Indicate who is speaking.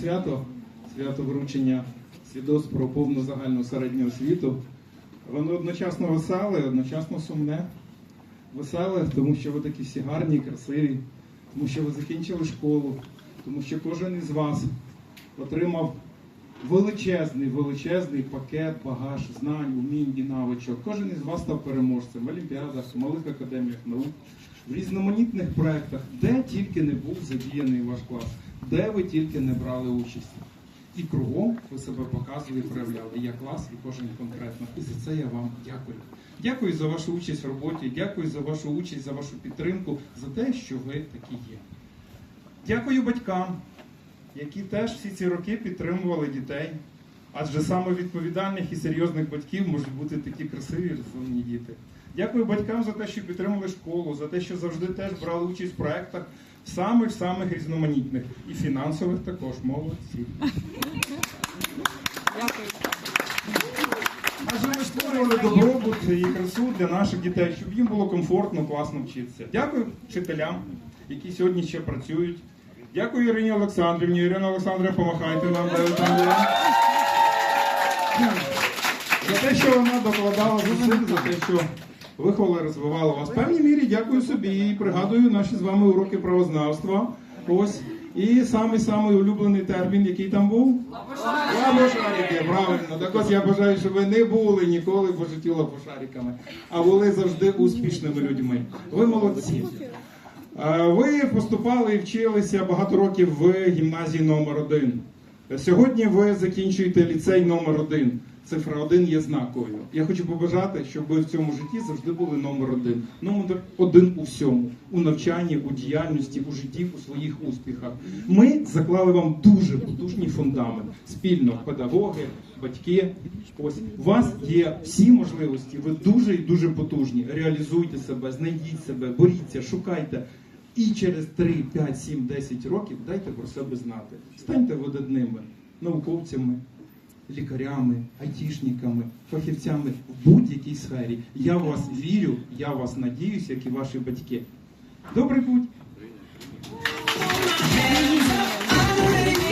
Speaker 1: свято, свято вручення свідоцтв про повну загальну середню освіту. Воно одночасно веселе, одночасно сумне. Веселе, тому що ви такі всі гарні, красиві, тому що ви закінчили школу, тому що кожен із вас отримав величезний, величезний пакет, багаж знань, умінь і навичок. Кожен із вас став переможцем в олімпіадах, в малих академіях наук, в різноманітних проєктах, де тільки не був задіяний ваш клас, де ви тільки не брали участь. І кругом ви себе показували і проявляли. Я клас, і кожен конкретно. І за це я вам дякую. Дякую за вашу участь в роботі, дякую за вашу участь, за вашу підтримку, за те, що ви такі є. Дякую батькам, які теж всі ці роки підтримували дітей. Адже саме відповідальних і серйозних батьків можуть бути такі красиві розумні діти. Дякую батькам за те, що підтримували школу, за те, що завжди теж брали участь в проєктах самих-самих різноманітних і фінансових також молодці.
Speaker 2: Дякую.
Speaker 1: Адже ми створювали добробут і красу для наших дітей, щоб їм було комфортно, класно вчитися. Дякую вчителям, які сьогодні ще працюють. Дякую Ірині Олександрівні. Ірина Олександрівна, помахайте нам. За те, що вона докладала зусиль, за те, що виховала, розвивала вас. В певній мірі дякую собі і пригадую наші з вами уроки правознавства. Ось. І самий самий улюблений термін, який там був? Лабошарики, правильно. Так ось я бажаю, щоб ви не були ніколи по житті лабошариками, а були завжди успішними людьми. Ви молодці. Е, Ви поступали і вчилися багато років в гімназії номер 1 Сьогодні ви закінчуєте ліцей номер 1 Цифра 1 є знаковою. Я хочу побажати, щоб ви в цьому житті завжди були номер один. Номер один у всьому, у навчанні, у діяльності, у житті, у своїх успіхах. Ми заклали вам дуже потужний фундамент. Спільно педагоги, батьки. Ось у вас є всі можливості. Ви дуже і дуже потужні. Реалізуйте себе, знайдіть себе, боріться, шукайте. І через 3, 5, 7, 10 років дайте про себе знати. Станьте видатними науковцями, лікарями, айтішниками, фахівцями в будь-якій сфері. Я в вас вірю, я в вас надіюсь, як і ваші батьки. Добрий путь